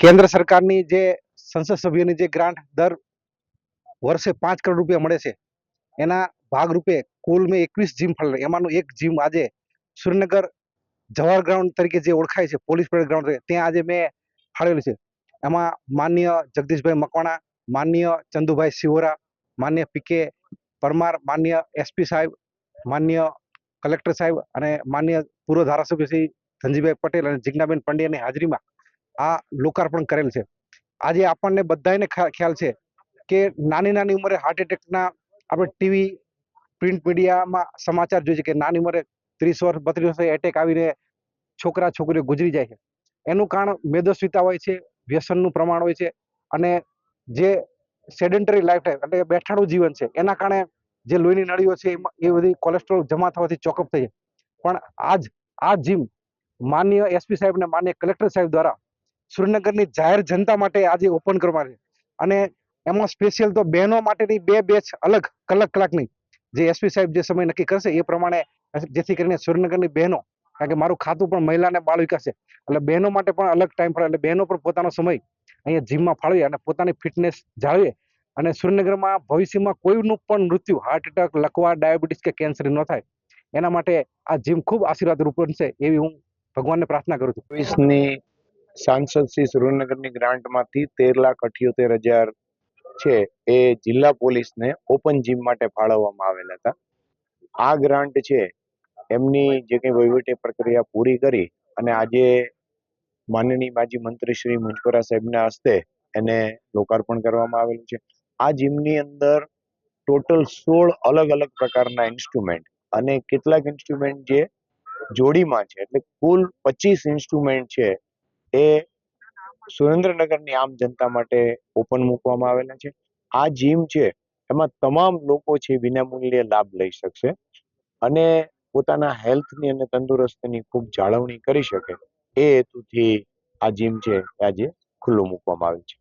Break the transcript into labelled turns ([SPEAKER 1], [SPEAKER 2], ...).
[SPEAKER 1] કેન્દ્ર સરકારની જે સંસદ સભ્યોની જે ગ્રાન્ટ દર વર્ષે પાંચ કરોડ રૂપિયા મળે છે એના ભાગરૂપે કુલ મેં એકવીસ જીમ ફાળવેલ એમાંનું એક જીમ આજે સુરેન્દ્રનગર જવાહર ગ્રાઉન્ડ તરીકે જે ઓળખાય છે પોલીસ પરેડ ગ્રાઉન્ડ તરીકે, ત્યાં આજે મેં ફાળવેલું છે. એમાં માન્ય જગદીશભાઈ મકવાણા માનનીય ચંદુભાઈ સિવોરા માન્ય પીકે પરમાર માન્ય એસપી સાહેબ માન્ય કલેક્ટર સાહેબ અને માન્ય પૂર્વ ધારાસભ્ય શ્રી ધનજીભાઈ પટેલ અને જિજ્ઞાબેન પંડ્યાની હાજરીમાં આ લોકાર્પણ કરેલ છે. આજે આપણને બધાને ખ્યાલ છે કે નાની નાની ઉંમરે હાર્ટ એટેકના આપણે ટીવી પ્રિન્ટ મીડિયામાં સમાચાર જોઈએ છે કે નાની ઉંમરે ત્રીસ વર્ષ, બત્રીસ વર્ષે એટેક આવીને છોકરા, છોકરીઓ ગુજરી જાય છે. એનું કારણ મેદસ્વીતા હોય છે, વ્યસનનું પ્રમાણ હોય છે અને જે સેડેન્ટરી લાઈફ એટલે બેઠાડું જીવન છે. એના કારણે જે લોહીની નળીઓ છે એ બધી કોલેસ્ટ્રોલ જમા થવાથી ચોકઅપ થઈ જાય. પણ આજ, આ જીમ માન્ય એસપી સાહેબ ને માન્ય કલેક્ટર સાહેબ દ્વારા સુરેન્દ્રનગરની જાહેર જનતા માટે આજે ઓપન કરવામાં છે. અને એમાં સ્પેશિયલ તો બહેનો માટેની બે બેચ અલગ કલાક કલાકની જે એસપી સાહેબ જે સમય નક્કી કરશે એ પ્રમાણે જેથી કરીને સુરેન્દ્રનગરની બહેનો, કારણ કે મારું ખાતું પણ મહિલા અને બાળ વિકાસ છે. એટલે બહેનો માટે પણ અલગ ટાઈમ પડે એટલે બહેનો પણ પોતાનો સમય અહીંયા જીમમાં ફાળવીએ અને પોતાની ફિટનેસ જાળવે. અને સુરેન્દ્રનગરમાં ભવિષ્યમાં કોઈનું પણ મૃત્યુ હાર્ટ એટેક લકવા ડાયાબિટીસ કે કેન્સર ન થાય, એના માટે આ જીમ ખૂબ આશીર્વાદ રૂપ બનશે એવી હું ભગવાનને પ્રાર્થના કરું છું.
[SPEAKER 2] ચોવીસની સાંસદ શ્રી સુરેન્દ્રનગરની ગ્રાન્ટમાંથી તેર લાખ અઠ્યોતેર હજાર છે એ જિલ્લા પોલીસને ઓપન જીમ માટે ફાળવવામાં આવેલા હતા. આ ગ્રાન્ટ છે એમની જે કંઈ વહીવટી પ્રક્રિયા પૂરી કરી અને આજે માનનીય માજી મંત્રી શ્રી મુંજપરા સાહેબના હસ્તે એને લોકાર્પણ કરવામાં આવેલું છે. આ જીમની અંદર ટોટલ સોળ અલગ અલગ પ્રકારના ઇન્સ્ટ્રુમેન્ટ અને કેટલાક ઇન્સ્ટ્રુમેન્ટ જે જોડીમાં છે, એટલે કુલ પચીસ ઇન્સ્ટ્રુમેન્ટ છે એ સુરેન્દ્રનગરની આમ જનતા માટે ઓપન મૂકવામાં આવેલા છે. આ જીમ છે, એમાં તમામ લોકો છે વિનામૂલ્યે લાભ લઈ શકશે અને પોતાના હેલ્થની અને તંદુરસ્તીની ખૂબ જાળવણી કરી શકે. એ હેતુથી આ જીમ છે આજે ખુલ્લું મૂકવામાં આવ્યું છે.